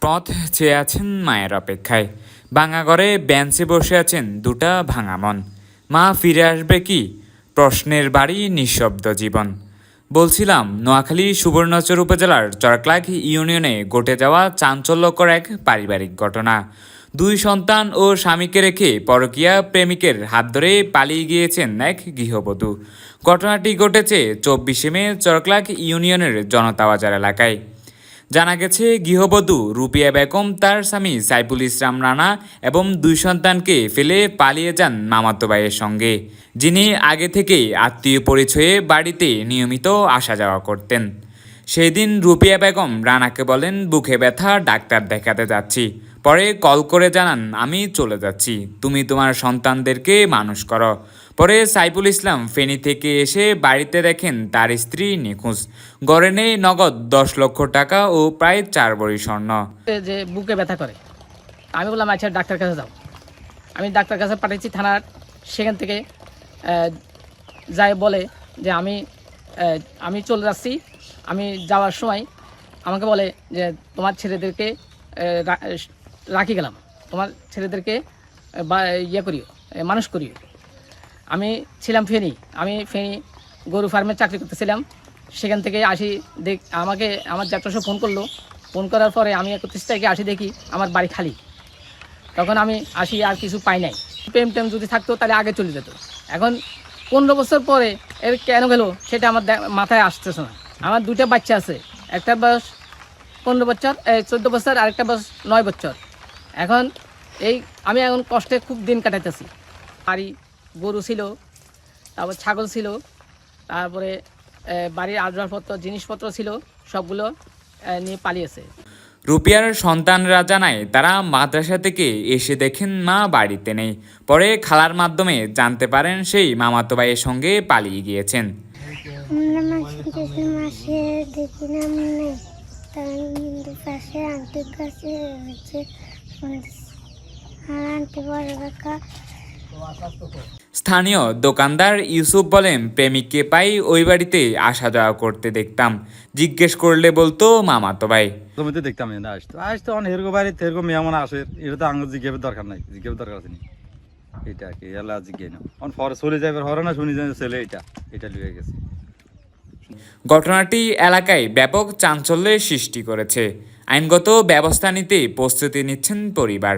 পথ চেয়ে আছেন মায়ের অপেক্ষায়। ভাঙা ঘরে বেঞ্চে বসে আছেন দুটা ভাঙা মন। মা ফিরে আসবে কি? প্রশ্নের বাড়ি নিঃশব্দ জীবন। বলছিলাম, নোয়াখালী সুবর্ণচর উপজেলার চরক্লাগ ইউনিয়নে ঘটে যাওয়া চাঞ্চল্যকর এক পারিবারিক ঘটনা। দুই সন্তান ও স্বামীকে রেখে পরকীয়া প্রেমিকের হাত ধরে পালিয়ে গিয়েছেন এক গৃহবধূ। ঘটনাটি ঘটেছে চব্বিশে মে চরক্লাগ ইউনিয়নের জনতা বাজার এলাকায়। জানা গেছে, গৃহবধূ রুপিয়া বেগম, তার স্বামী সাইফুল ইসলাম রানা এবং দুই সন্তানকে ফেলে পালিয়ে যান মামাতো ভাইয়ের সঙ্গে, যিনি আগে থেকেই আত্মীয় পরিচয়ে বাড়িতে নিয়মিত আসা যাওয়া করতেন। সেই দিন রুপিয়া বেগম রানাকে বলেন, বুকে ব্যথা, ডাক্তার দেখাতে যাচ্ছি। পরে কল করে জানান, আমি চলে যাচ্ছি। তুমি তোমার সন্তানদেরকে মানুষ করো। পরে সাইফুল ইসলাম ফেনী থেকে এসে বাড়িতে দেখেন তার স্ত্রী নিখোঁজ। গড়ে নেই নগদ দশ লক্ষ টাকা ও প্রায় চার বড়ি স্বর্ণ। যে বুকে ব্যথা করে। আমি বললাম আচ্ছা ডাক্তার কাছে যাও। আমি ডাক্তার কাছে পাঠিয়েছি থানার। সেখান থেকে যাই বলে যে আমি আমি চলে যাচ্ছি। আমি যাওয়ার সময় আমাকে বলে যে, তোমার ছেলেদেরকে রাখি গেলাম। তোমার ছেলেদেরকে বা ইয়ে করিও মানুষ করিও। আমি ছিলাম ফেনি। আমি ফেনি গরু ফার্মে চাকরি করতেছিলাম। সেখান থেকে আসি দেখ, আমাকে, আমার যাত্রা ফোন করল। ফোন করার পরে আমি একত্রিশ তারিখে আসি দেখি আমার বাড়ি খালি। তখন আমি আসি আর কিছু পাই নাই। প্রেম টেম যদি থাকতো তাহলে আগে চলে যেত। এখন পনেরো বছর পরে এর কেন গেল সেটা আমার মাথায় আসতেছে না। আমার দুইটা বাচ্চা আছে। একটা বয়স পনেরো বছর চোদ্দ বছর আরেকটা বয়স নয় বছর। এখন এই, আমি এখন কষ্টে খুব দিন কাটাইতেছি। বাড়ি গরু ছিল তারপর ছাগল ছিল তারপরে বাড়ির আসবাবপত্র জিনিসপত্র ছিল সবগুলো নিয়ে পালিয়েছে। রুপিয়ার সন্তানরা জানায় তারা মাদ্রাসা থেকে এসে দেখেন মা বাড়িতে নেই। পরে খালার মাধ্যমে জানতে পারেন সেই মামাতো ভাইয়ের সঙ্গে পালিয়ে গিয়েছেন। পাশে আন্টির কাছে হচ্ছে আর আন্টি বড় কাকা স্থানীয় দোকানদার ইউসুফ বলেন প্রেমিককে পাই ওই বাড়িতে আসা যাওয়া করতে দেখতাম। জিজ্ঞেস করলে বলতো মামাতো ভাই। জমিতে দেখতাম না আসতো। আসতো অনেক এরকম বাড়িতে এরকম মেহমান আসে এটা তো আঙুল জিজ্ঞাসের দরকার নাই জিজ্ঞাসের দরকার আছে এটা কি এলা জিজ্ঞাই না অন চলে যাবে হরে না শুনি যায় ছেলে এটা এটা লিয়ে গেছে। ঘটনাটি এলাকায় ব্যাপক চাঞ্চল্যের সৃষ্টি করেছে। আইনগত ব্যবস্থা নিতে প্রস্তুতি নিচ্ছেন পরিবার।